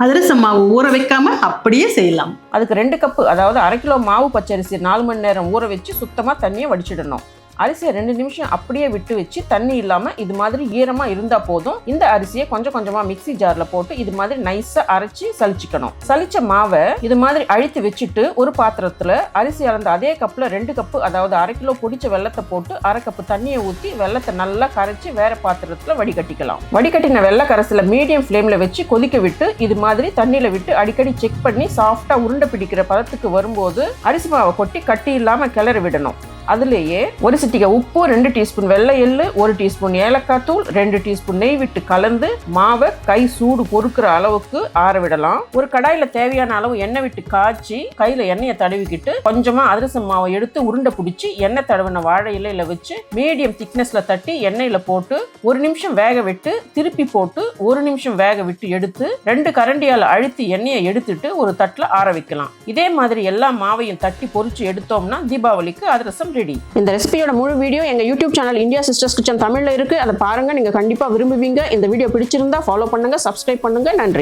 அதிரசம் மாவு ஊற வைக்காம அப்படியே செய்யலாம். அதுக்கு ரெண்டு கப்பு அதாவது அரை கிலோ மாவு பச்சரிசி நாலு மணி நேரம் ஊற வச்சு சுத்தமாக தண்ணியை வடிச்சிடணும். அரிசியை ரெண்டு நிமிஷம் அப்படியே விட்டு வச்சு தண்ணி இல்லாமல் இது மாதிரி ஈரமாக இருந்தால் போதும். இந்த அரிசியை கொஞ்சம் கொஞ்சமாக மிக்ஸி ஜாரில் போட்டு இது மாதிரி நைஸாக அரைச்சி சலிச்சிக்கணும் சலிச்ச மாவை இது மாதிரி அழித்து வச்சுட்டு ஒரு பாத்திரத்தில் அரிசி அளந்த அதே கப்பில் ரெண்டு கப்பு அதாவது அரை கிலோ பொடிச்ச வெள்ளத்தை போட்டு அரை கப்பு தண்ணியை ஊற்றி வெள்ளத்தை நல்லா கரைச்சி வேற பாத்திரத்தில் வடிகட்டிக்கலாம். வடிகட்டின வெள்ளை கரைசலை மீடியம் ஃப்ளேமில் வச்சு கொதிக்க விட்டு இது மாதிரி தண்ணியில் விட்டு அடிக்கடி செக் பண்ணி சாஃப்டாக உருண்டை பிடிக்கிற பதத்துக்கு வரும்போது அரிசி மாவை கொட்டி கட்டி இல்லாமல் கிளறி விடணும். அதுலேயே ஒரு சிட்டிகை உப்பு ரெண்டு டீஸ்பூன் வெள்ளை எள்ளு ஒரு டீஸ்பூன் ஏலக்காய் தூள் ரெண்டு டீஸ்பூன் நெய் விட்டு கலந்து மாவை கை சூடு பொறுக்கிற அளவுக்கு ஆற விடலாம். ஒரு கடாயில தேவையான அளவு எண்ணெய் விட்டு காய்ச்சி கையில எண்ணெயை தடவிக்கிட்டு கொஞ்சமா அதிரசம் மாவை எடுத்து உருண்டை பிடிச்சி எண்ணெய் தடவின வாழை இலையில வச்சு மீடியம் திக்னஸ்ல தட்டி எண்ணெயில போட்டு ஒரு நிமிஷம் வேக விட்டு திருப்பி போட்டு ஒரு நிமிஷம் வேக விட்டு எடுத்து ரெண்டு கரண்டியால் அழுத்தி எண்ணெயை எடுத்துட்டு ஒரு தட்டுல ஆற வைக்கலாம். இதே மாதிரி எல்லா மாவையும் தட்டி பொரிச்சு எடுத்தோம்னா தீபாவளிக்கு அதிரசம் ரெடி இந்த ரெசிபியோட முழு வீடியோ எங்க YouTube channel India sisters kitchen தமிழ்ல இருக்கு. அதை பாருங்க நீங்க கண்டிப்பா விரும்புவீங்க. இந்த வீடியோ பிடிச்சிருந்தா ஃபாலோ பண்ணுங்க சப்ஸ்கிரைப் பண்ணுங்க. நன்றி.